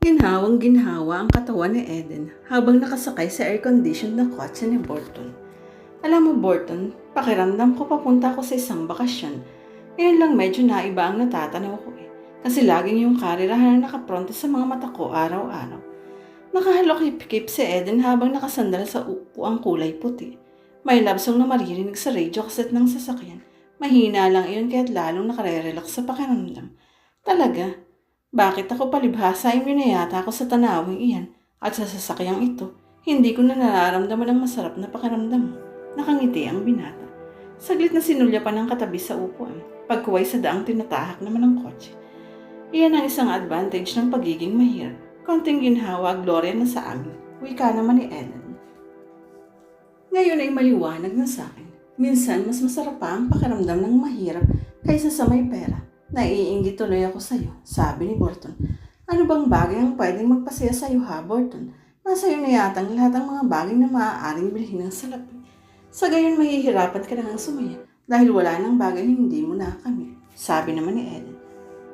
Ginhawang ginhawa ang katawan ni Eden habang nakasakay sa air-conditioned na kotse ni Borton. Alam mo Borton, pakiramdam ko papunta ako sa isang bakasyon. Ngayon lang medyo naiba ang natatanaw ko eh. Kasi laging yung karirahan na nakapronto sa mga mata ko araw-araw. Nakahalokip-kip si Eden habang nakasandal sa upuang kulay puti. May love na maririnig sa radio kaset ng sasakyan. Mahina lang iyon kaya't lalong nakare-relax sa pakiramdam. Talaga, bakit ako palibhasa ay minayata ako sa tanawing iyan at sa sasakyang ito, hindi ko na nararamdaman ang masarap na pakiramdam. Nakangiti ang binata. Saglit na sinulya pa ng katabi sa upuan, pagkuway sa daang tinatahak naman ng kotse. Iyan ang isang advantage ng pagiging mahirap. Konting ginhawa, gloria na sa amin. Wika naman ni Eden. Ngayon ay maliwanag na sa akin. Minsan, mas masarap pa ang pakiramdam ng mahirap kaysa sa may pera. Naiinggit tuloy ako sa'yo, sabi ni Borton. Ano bang bagay ang pwedeng magpasaya sa'yo ha, Borton? Nasa iyo na yata ang lahat ng mga bagay na maaaring bilhin ng salapi. Sa gayon, mahihirapan ka na ng sumaya dahil wala nang bagay na hindi mo nakakamit. Sabi naman ni Eden.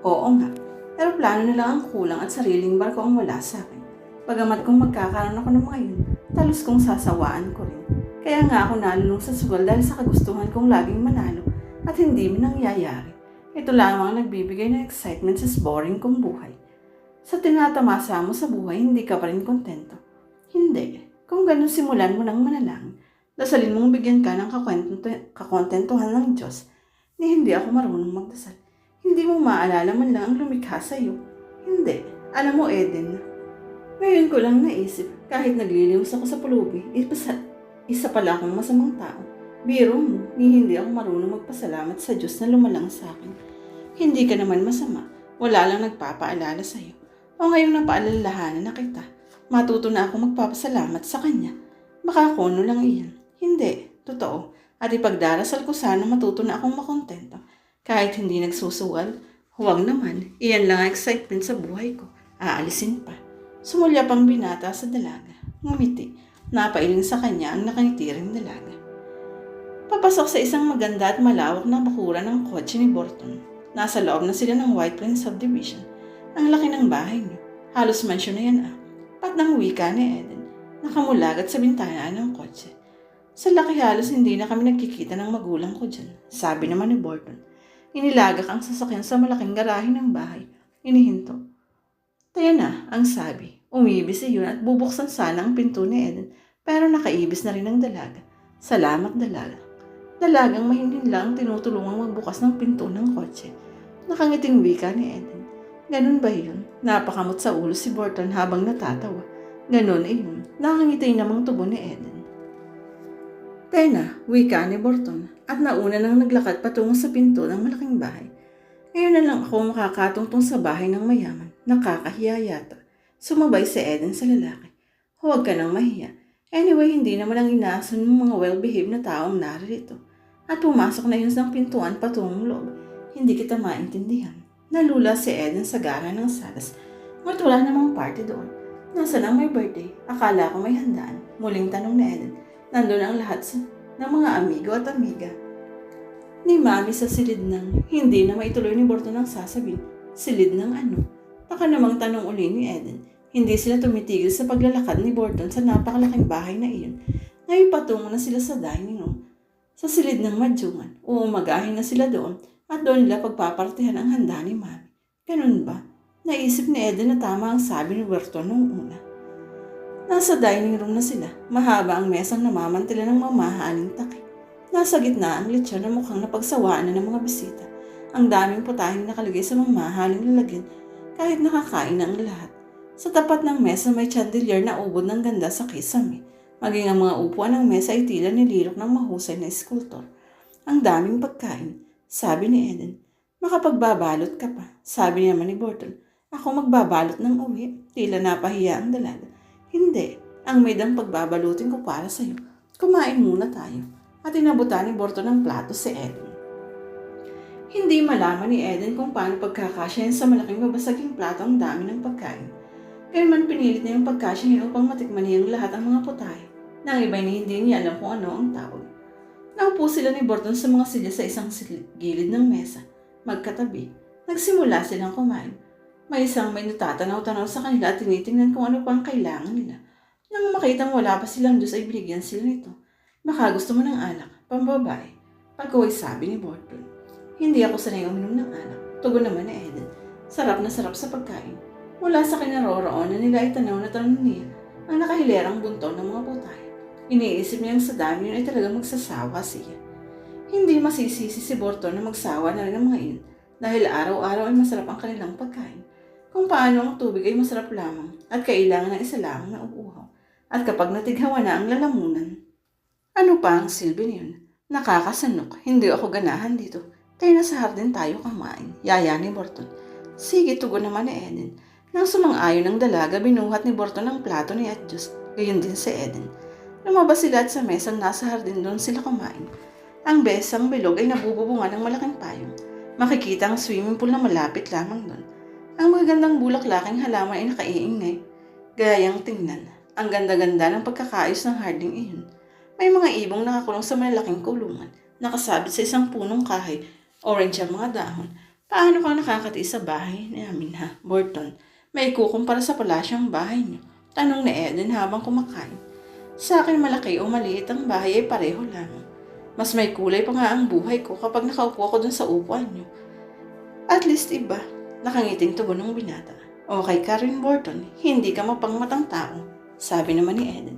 Oo nga, pero plano na lang ang kulang at sariling barko ang wala sa akin. Pagamat kung magkakaroon ako ng mga yun, talos kong sasawaan ko rin. Kaya nga ako nalulung sa sugal dahil sa kagustuhan kong laging manalo at hindi mo nangyayari. Ito lamang ang nagbibigay ng excitement sa boring kong buhay. Sa tinatamasa mo sa buhay, hindi ka pa rin kontento. Hindi. Kung ganun simulan mo ng manalangin, dasalin mong bigyan ka ng kakontentuhan ng Diyos, ni hindi ako marunong magdasal. Hindi mo maalala man lang ang lumikha sa iyo. Hindi. Alam mo, Eden, ngayon ko lang naisip, kahit nagliliwas ako sa pulubi, isa, isa pala akong masamang tao. Biro mo, ni hindi ako marunong magpasalamat sa Diyos na lumalang sa akin. Hindi ka naman masama. Wala lang nagpapaalala sa iyo. O ngayong napaalalahanan na kita, matuto na ako magpapasalamat sa Kanya. Baka kono lang iyan. Hindi, totoo. At ipagdarasal ko sana matuto na akong makontento. Kahit hindi nagsusuwal, huwag naman, iyan lang ang excitement sa buhay ko. Aalisin pa. Sumulya pang binata sa dalaga. Ngumiti. Napailing sa kanya ang nakangiti ring dalaga. Papasok sa isang maganda at malawak na bakuran ng kotse ni Borton. Nasa loob na sila ng White Plains Subdivision. Ang laki ng bahay niyo. Halos mansyon na yan ah. Pat ng wika ni Eden. Nakamulagat sa bintana ng kotse. Sa laki halos hindi na kami nagkikita ng magulang ko dyan. Sabi naman ni Borton. Inilagak ang sasakyan sa malaking garahe ng bahay. Inihinto. Tayo na, ang sabi. Umibis iyon at bubuksan sana ang pinto ni Eden pero nakaibis na rin ang dalaga. Salamat dalaga. Dalagang mahinhin lang tinutulungang magbukas ng pinto ng kotse. Nakangiting wika ni Eden. Ganun ba yun? Napakamot sa ulo si Borton habang natatawa. Ganun iyon. Nakangiti namang tubo ni Eden. Tena, wika ni Borton at nauna nang naglakad patungo sa pinto ng malaking bahay. Ngayon na lang ako makakatungtong sa bahay ng mayaman. Nakakahiya yata. Sumabay si Eden sa lalaki. Huwag ka nang mahiya. Anyway, hindi naman ang inaasan ng mga well-behaved na taong naririto. At pumasok na yun sa pintuan patungong loob. Hindi kita maintindihan. Nalula si Eden sa gara ng salas. Ngunit wala namang party doon. Nasa lang may birthday? Akala ko may handaan. Muling tanong ni Eden. Nandun ang lahat sa, ng mga amigo at amiga. Ni Mami sa silid ng, hindi na maituloy ni Borton ang sasabihin. Silid ng ano? Baka namang tanong uli ni Eden. Hindi sila tumitigil sa paglalakad ni Borton sa napakalaking bahay na iyon. Ngayon patungo na sila sa dining room. Sa silid ng madyungan, uumagahin na sila doon at doon nila pagpapartihan ang handa ni Mami. Ganun ba? Naisip ni Eden na tama ang sabi ni Borton noong una. Nasa dining room na sila. Mahaba ang mesang namamantila ng mamahaling takip. Nasa gitna ang lechon na mukhang napagsawaan na ng mga bisita. Ang daming putahing nakalagay sa mamahaling lalagyan kahit nakakain ang lahat. Sa tapat ng mesa may chandelier na ubod ng ganda sa kisame. Maging ang mga upuan ng mesa ay tila nilirok ng mahusay na eskultor. Ang daming pagkain, sabi ni Eden. Makapagbabalot ka pa, sabi naman ni Borton. Ako magbabalot ng uwi, tila napahiya ang dalaga. Hindi, ang maid ang pagbabalutin ko para sa'yo. Kumain muna tayo. At inabutan ni Borton ng plato si Eden. Hindi malaman ni Eden kung paano pagkakasyahin sa malaking babasaging plato ang dami ng pagkain. Kaya man pinilit niya yung pagkasyahin upang matikman niya ang lahat ng mga putay. Nang iba'y na hindi niya alam kung ano ang tawag. Naupo sila ni Borton sa mga silya sa isang gilid ng mesa. Magkatabi. Nagsimula silang kumain. May isang may natatanaw-tanaw sa kanila at tinitingnan kung ano pa ang kailangan nila. Nang makitang wala pa silang Diyos ay binigyan sila nito. Baka gusto mo ng alak, pambabae. Pagkaway sabi ni Borton. Hindi ako sanay uminom ng alak. Tugon naman ni Eden. Sarap na sarap sa pagkain. Mula sa kinaroroonan nila ay na tanaw niya ang nakahilerang bunton ng mga putay. Iniisip niyang sa dami yun ay talagang magsasawa siya. Hindi masisisi si Borton na magsawa na rin ng mga iyon dahil araw-araw ay masarap ang kanilang pagkain. Kung paano ang tubig ay masarap lamang at kailangan ng isa lamang na uuhaw. At kapag natighawa na ang lalamunan, ano pa ang silbi niyon? Nakakasanok, hindi ako ganahan dito. Tayo na sa hardin tayo kamain. Yaya ni Borton. Sige, tugon naman ni Eden. Nang sumang-ayon ng dalaga, binuhat ni Borton ang plato ni Edjus. Gayon din si Eden. Lumabas sila at sa mesang nasa hardin doon sila kumain. Ang besang bilog ay nabububungan ng malaking payong. Makikita ang swimming pool na malapit lamang doon. Ang magagandang bulaklaking halaman ay nakaiingay. Gayang tingnan. Ang ganda-ganda ng pagkakaayos ng harding iyon. May mga ibong nakakulong sa malalaking kulungan, nakasabit sa isang punong kahoy, orange ang mga dahon. Paano ka nakakatiis sa bahay namin ha, Borton? May ikukumpara sa palasyang bahay niyo. Tanong ni Eden habang kumakain. Sa akin malaki o maliit ang bahay ay pareho lamang. Mas may kulay pa nga ang buhay ko kapag nakaupo ako dun sa upuan niyo. At least iba, nakangiting tugon ng binata. Okay ka rin, Borton. Hindi ka mapangmatang tao. Sabi naman ni Eden.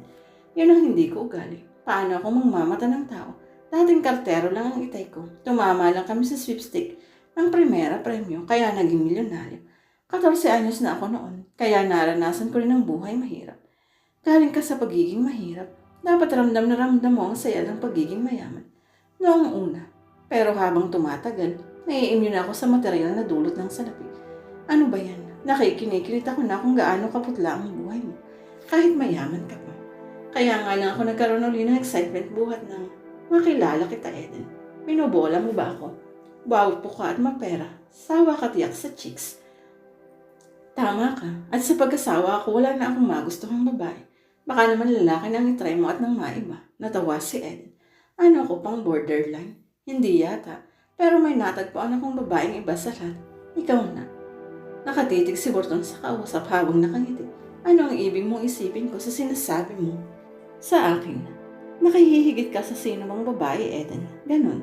Yun ang hindi ko ugali. Paano ako mangmamata ng tao? Dating kartero lang ang itay ko. Tumama lang kami sa sweepstick ng primera premyo, kaya naging milyonaryo. 14 anyos na ako noon, kaya naranasan ko rin ang buhay mahirap. Galing ka sa pagiging mahirap, dapat ramdam na ramdam mo ang saya ng pagiging mayaman. Noong una. Pero habang tumatagal, nai-immune ako sa material na dulot ng salapi. Ano ba yan? Nakikinikilit ako na kung gaano kaputla ang buhay mo. Kahit mayaman ka pa. Kaya nga lang ako nagkaroon uli ng excitement buhat ng makilala kita, Eden. Binobola mo ba ako? Wow po ka at mapera. Sawa ka sa chicks. Tama ka. At sa pag-asawa ako, wala na akong magustuhang babae. Baka naman lalaki nang itry mo at nang maiba. Natawa si Eden. Ano ako pang borderline? Hindi yata. Pero may natagpuan akong babaeng iba sa lahat. Ikaw na. Nakatitig si Borton sa kausap habang nakangiti. Ano ang ibig mong isipin ko sa sinasabi mo? Sa akin, nakahihigit ka sa sino mang babae, Eden. Ganon.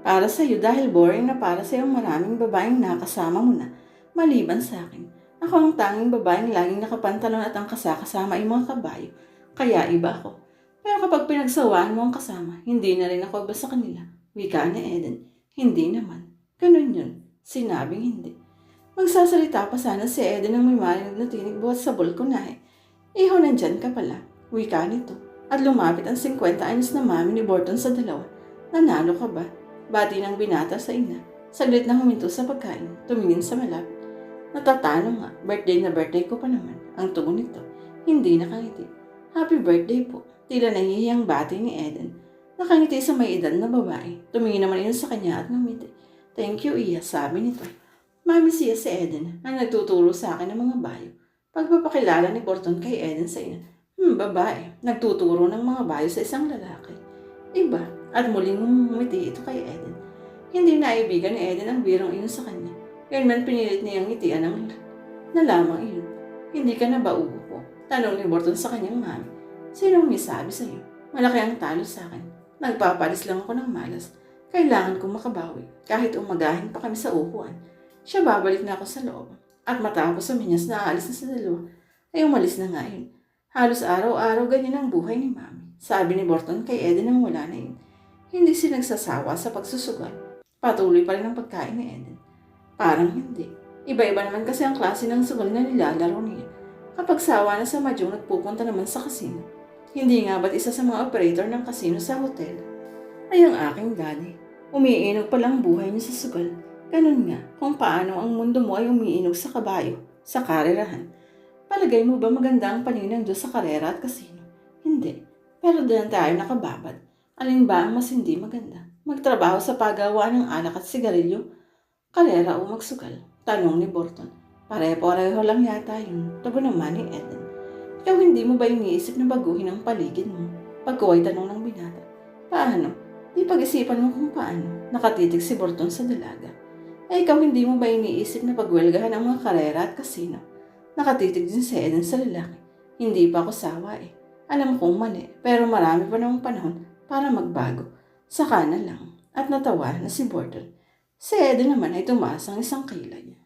Para sa'yo dahil boring na para sa'yo maraming babaeng nakasama mo na. Maliban sa akin. Ako ang tanging babaeng laging nakapantalon at ang kasakasama ay mga kabayo. Kaya iba ako. Pero kapag pinagsawaan mo ang kasama, hindi na rin ako iba sa kanila. Wika ni Eden. Hindi naman. Ganun yun. Sinabing hindi. Magsasalita pa sana si Eden ng may marinig na tinig buhat sa balkonahe. Iho, nandyan ka pala. Wika nito. At lumapit ang 50 anyos na mami ni Borton sa dalawa. Nanalo ka ba? Bati ng binata sa ina. Saglit na huminto sa pagkain. Tumingin sa malapit. Natatalo nga. Birthday na birthday ko pa naman. Ang tugon nito. Hindi nakangiti. Happy birthday po. Tila nahihiyang bati ni Eden. Nakangiti sa may edad na babae. Tumingin naman iyon sa kanya at ngumiti. Thank you, Iya, sabi nito. Mami siya si Eden ang nagtuturo sa akin ng mga bayo. Pagpapakilala ni Borton kay Eden sa ina. Hmm, babae. Nagtuturo ng mga bayo sa isang lalaki. Iba. At muling ngumiti ito kay Eden. Hindi naibigan ni Eden ang birong iyon sa kanya. Yun man pinilit niyang ngitian ng na lamang iyon. Hindi ka na ba uupo? Tanong ni Borton sa kanyang mami. Sinong may sabi sa iyo? Malaki ang talo sa akin. Nagpapalis lang ako ng malas. Kailangan kong makabawi. Kahit umagahin pa kami sa upuan. Siya babalik na ako sa loob. At matapos suminyas na aalis na sa dalawa, ay umalis na nga yun. Halos araw-araw ganyan ang buhay ni mami. Sabi ni Borton kay Eden nang wala na yun. Hindi siya nagsasawa sa pagsusugal. Patuloy pa rin ang pagkain ni Eden. Parang hindi. Iba-iba naman kasi ang klase ng sugal na nilalaro niya. Kapag sawa na sa madyong nagpupunta naman sa kasino. Hindi nga ba't isa sa mga operator ng kasino sa hotel? Ay ang aking daddy. Umiinog pa lang buhay niya sa sugal. Ganun nga, kung paano ang mundo mo ay umiinog sa kabayo, sa karerahan. Palagay mo ba maganda ang paningin ng sa karera at kasino? Hindi. Pero doon tayo nakababad. Alin ba ang mas hindi maganda? Magtrabaho sa paggawa ng alak at sigarilyo Karera o magsugal? Tanong ni Borton. Pare-pareho lang yata yun. Tugon naman ni Eden. Ikaw hindi mo ba iniisip na baguhin ang paligid mo? Pagkuway tanong ng binata. Paano? Di pag-isipan mo kung paano. Nakatitig si Borton sa dalaga. Eh ikaw hindi mo ba iniisip na pagwelgahan ang mga karera at kasino? Nakatitig din si Eden sa lalaki. Hindi pa ako sawa eh. Alam kong mali, pero marami pa namang panahon para magbago. Saka na lang. At natawa na si Borton. Si Eden naman ay tumaas ang isang kilay.